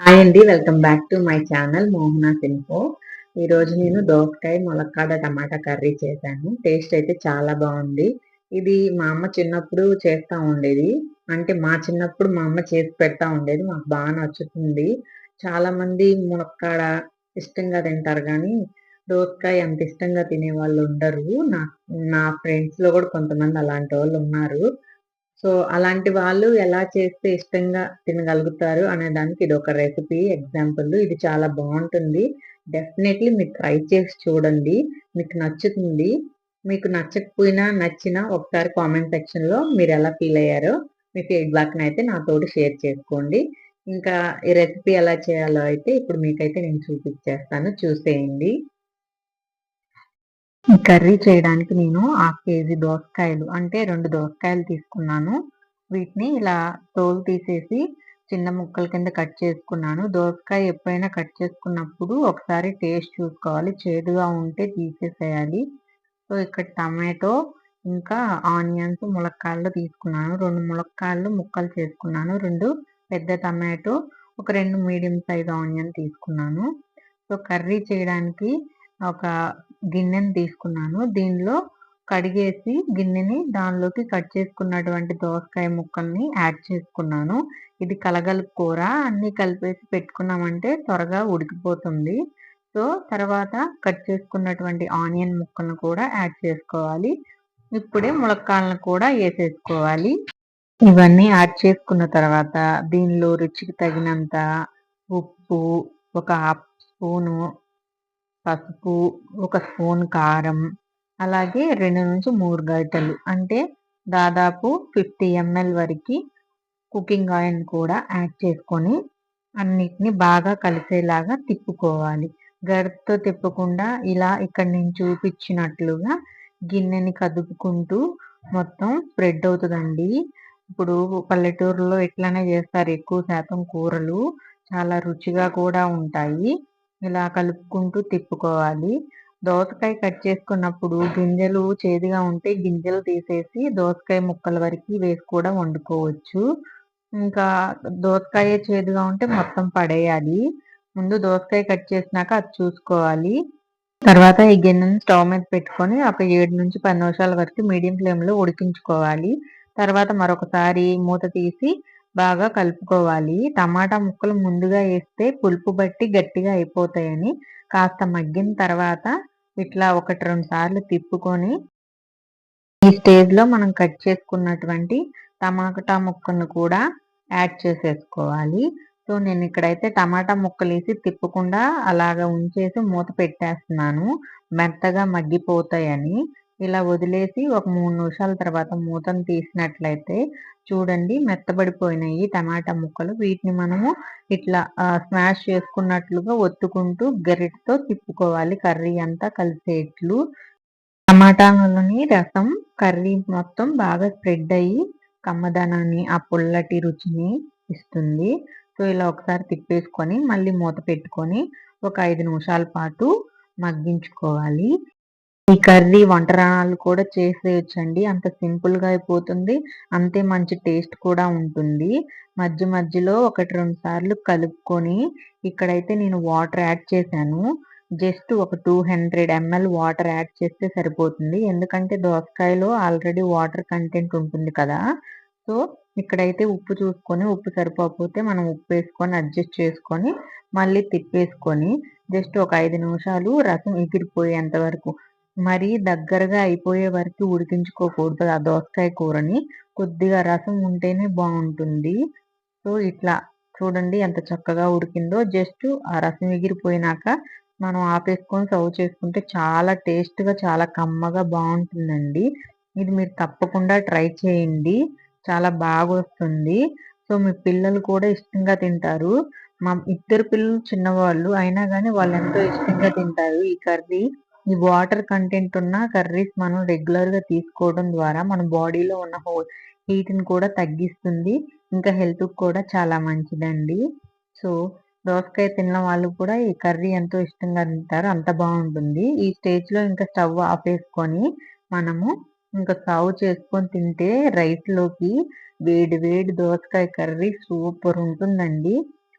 Hi అండి welcome back to my channel Mohana సిన్ఫో ఈరోజు నేను దోసకాయ ములక్కాడ టమాటా కర్రీ చేశాను. టేస్ట్ అయితే చాలా బాగుంది. ఇది మా అమ్మ చిన్నప్పుడు చేస్తూ ఉండేది. అంటే మా చిన్నప్పుడు మా అమ్మ చేసి పెడతా ఉండేది. మాకు బాగా నచ్చుతుంది. చాలామంది మునక్కాడ ములక్కాడ ఇష్టంగా తింటారు కానీ దోసకాయ అంత ఇష్టంగా తినే వాళ్ళు ఉండరు. నా నా ఫ్రెండ్స్లో కూడా కొంతమంది అలాంటి వాళ్ళు ఉన్నారు. సో అలాంటి వాళ్ళు ఎలా చేస్తే ఇష్టంగా తినగలుగుతారు అనే దానికి ఇది ఒక రెసిపీ ఎగ్జాంపుల్ ఇది చాలా బాగుంటుంది. డెఫినెట్లీ మీరు ట్రై చేసి చూడండి. మీకు నచ్చుతుంది. మీకు నచ్చకపోయినా నచ్చినా ఒకసారి కామెంట్ సెక్షన్లో మీరు ఎలా ఫీల్ అయ్యారో మీ ఫీడ్బ్యాక్ని అయితే నాతోటి షేర్ చేసుకోండి. ఇంకా ఈ రెసిపీ ఎలా చేయాలో అయితే ఇప్పుడు మీకైతే నేను చూపించేస్తాను. చూసేయండి. ఈ కర్రీ చేయడానికి నేను హాఫ్ కేజీ దోసకాయలు అంటే రెండు దోసకాయలు తీసుకున్నాను. వీటిని ఇలా తోలు తీసేసి చిన్న ముక్కల కింద కట్ చేసుకున్నాను. దోసకాయ ఎప్పుడైనా కట్ చేసుకున్నప్పుడు ఒకసారి టేస్ట్ చూసుకోవాలి. చేదుగా ఉంటే తీసేసేయాలి. సో ఇక్కడ టమాటో ఇంకా ఆనియన్స్ ములక్కాయలు తీసుకున్నాను. రెండు ములక్కాయలు ముక్కలు చేసుకున్నాను. రెండు పెద్ద టమాటో ఒక రెండు మీడియం సైజ్ ఆనియన్ తీసుకున్నాను. సో కర్రీ చేయడానికి ఒక గిన్నెని తీసుకున్నాను. దీనిలో కడిగేసి గిన్నెని దానిలోకి కట్ చేసుకున్నటువంటి దోసకాయ ముక్కల్ని యాడ్ చేసుకున్నాను. ఇది కలగలుపు కూర. అన్నీ కలిపేసి పెట్టుకున్నామంటే త్వరగా ఉడికిపోతుంది. సో తర్వాత కట్ చేసుకున్నటువంటి ఆనియన్ ముక్కలను కూడా యాడ్ చేసుకోవాలి. ఇప్పుడే ములక్కాలను కూడా వేసేసుకోవాలి. ఇవన్నీ యాడ్ చేసుకున్న తర్వాత దీనిలో రుచికి తగినంత ఉప్పు ఒక హాఫ్ స్పూను పసుపు ఒక స్పూన్ కారం అలాగే రెండు నుంచి మూడు గరిటెలు. అంటే దాదాపు ఫిఫ్టీ ఎంఎల్ వరకు కుకింగ్ ఆయిల్ కూడా యాడ్ చేసుకొని అన్నిటిని బాగా కలిసేలాగా తిప్పుకోవాలి. గరిటతో తిప్పకుండా ఇలా ఇక్కడ నేను చూపించినట్లుగా గిన్నెని కదుపుకుంటూ మొత్తం స్ప్రెడ్ అవుతుందండి. ఇప్పుడు పల్లెటూరులో ఇట్లానే చేస్తారు? ఎక్కువ శాతం కూరలు చాలా రుచిగా కూడా ఉంటాయి. ఇలా కలుపుకుంటూ తిప్పుకోవాలి. దోసకాయ కట్ చేసుకున్నప్పుడు గింజలు చేదుగా ఉంటే గింజలు తీసేసి దోసకాయ ముక్కల వరకు వేసి కూడా వండుకోవచ్చు. ఇంకా దోసకాయ చేదుగా ఉంటే మొత్తం పడేయాలి. ముందు దోసకాయ కట్ చేసినాక అది చూసుకోవాలి. తర్వాత ఈ గిన్నెను స్టవ్ మీద పెట్టుకొని ఒక ఏడు నుంచి పది నిమిషాల వరకు మీడియం ఫ్లేమ్లో ఉడికించుకోవాలి. తర్వాత మరొకసారి మూత తీసి బాగా కలుపుకోవాలి. టమాటా ముక్కలు ముందుగా వేస్తే పులుపు బట్టి గట్టిగా అయిపోతాయని కాస్త మగ్గిన తర్వాత ఇట్లా ఒకటి రెండు సార్లు తిప్పుకొని ఈ స్టేజ్లో మనం కట్ చేసుకున్నటువంటి టమాటా ముక్కను కూడా యాడ్ చేసేసుకోవాలి. సో నేను ఇక్కడైతే టమాటా ముక్కలు వేసి తిప్పకుండా అలాగ ఉంచేసి మూత పెట్టేస్తున్నాను. మెత్తగా మగ్గిపోతాయని. ఇలా వదిలేసి ఒక మూడు నిమిషాల తర్వాత మూతను తీసినట్లయితే చూడండి మెత్తబడిపోయినాయి టమాటా ముక్కలు. వీటిని మనము ఇట్లా స్మాష్ చేసుకున్నట్లుగా ఒత్తుకుంటూ గరిటతో తిప్పుకోవాలి. కర్రీ అంతా కలిసేట్లు. టమాటాలని రసం కర్రీ మొత్తం బాగా స్ప్రెడ్ అయ్యి కమ్మదనాన్ని ఆ పుల్లటి రుచిని ఇస్తుంది. సో ఇలా ఒకసారి తిప్పేసుకొని మళ్ళీ మూత పెట్టుకొని ఒక ఐదు నిమిషాల పాటు మగ్గించుకోవాలి. ఈ కర్రీ వంటరాలు కూడా చేసేయచ్చండి. అంత సింపుల్గా అయిపోతుంది. అంతే మంచి టేస్ట్ కూడా ఉంటుంది. మధ్య మధ్యలో ఒకటి రెండు సార్లు కలుపుకొని ఇక్కడైతే నేను వాటర్ యాడ్ చేశాను. జస్ట్ ఒక two hundred ML water add చేస్తే సరిపోతుంది. ఎందుకంటే దోసకాయలో ఆల్రెడీ వాటర్ కంటెంట్ ఉంటుంది కదా. సో ఇక్కడైతే ఉప్పు చూసుకొని ఉప్పు సరిపోకపోతే మనం ఉప్పు వేసుకొని అడ్జస్ట్ చేసుకొని మళ్ళీ తిప్పేసుకొని జస్ట్ ఒక ఐదు నిమిషాలు రసం ఎగిరిపోయేంత వరకు. మరీ దగ్గరగా అయిపోయే వరకు ఉడికించుకోకూడదు ఆ దోసకాయ కూరని. కొద్దిగా రసం ఉంటేనే బాగుంటుంది. సో ఇట్లా చూడండి ఎంత చక్కగా ఉడికిందో. జస్ట్ ఆ రసం ఎగిరిపోయినాక మనం ఆపేసుకొని సర్వ్ చేసుకుంటే చాలా టేస్ట్గా చాలా కమ్మగా బాగుంటుందండి. ఇది మీరు తప్పకుండా ట్రై చేయండి. చాలా బాగా వస్తుంది సో మీ పిల్లలు కూడా ఇష్టంగా తింటారు. మా ఇద్దరు పిల్లలు చిన్నవాళ్ళు అయినా కానీ వాళ్ళు ఎంతో ఇష్టంగా తింటారు ఈ కర్రీ. ఈ వాటర్ కంటెంట్ ఉన్న కర్రీస్ మనం రెగ్యులర్గా తీసుకోవడం ద్వారా మన బాడీలో ఉన్న హీట్ని కూడా తగ్గిస్తుంది. ఇంకా హెల్త్ కూడా చాలా మంచిదండి. సో దోసకాయ తిన్న వాళ్ళు కూడా ఈ కర్రీ ఎంతో ఇష్టంగా తింటారు. అంత బాగుంటుంది. ఈ స్టేజ్లో ఇంకా స్టవ్ ఆఫ్ వేసుకొని మనము ఇంకా సర్వ్ చేసుకొని తింటే రైస్లోకి వేడి వేడి దోసకాయ కర్రీ సూపర్ ఉంటుందండి.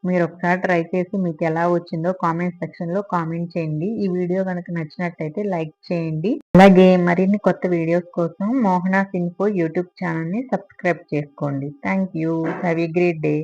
మీరు ఒకసారి ట్రై చేసి మీకు ఎలా వచ్చిందో కామెంట్ సెక్షన్లో కామెంట్ చేయండి. ఈ వీడియో కనుక నచ్చినట్టయితే లైక్ చేయండి. అలాగే మరిన్ని కొత్త వీడియోస్ కోసం మోహనా ఇన్ఫో యూట్యూబ్ ఛానల్ని సబ్స్క్రైబ్ చేసుకోండి. Thank you. Have a great day.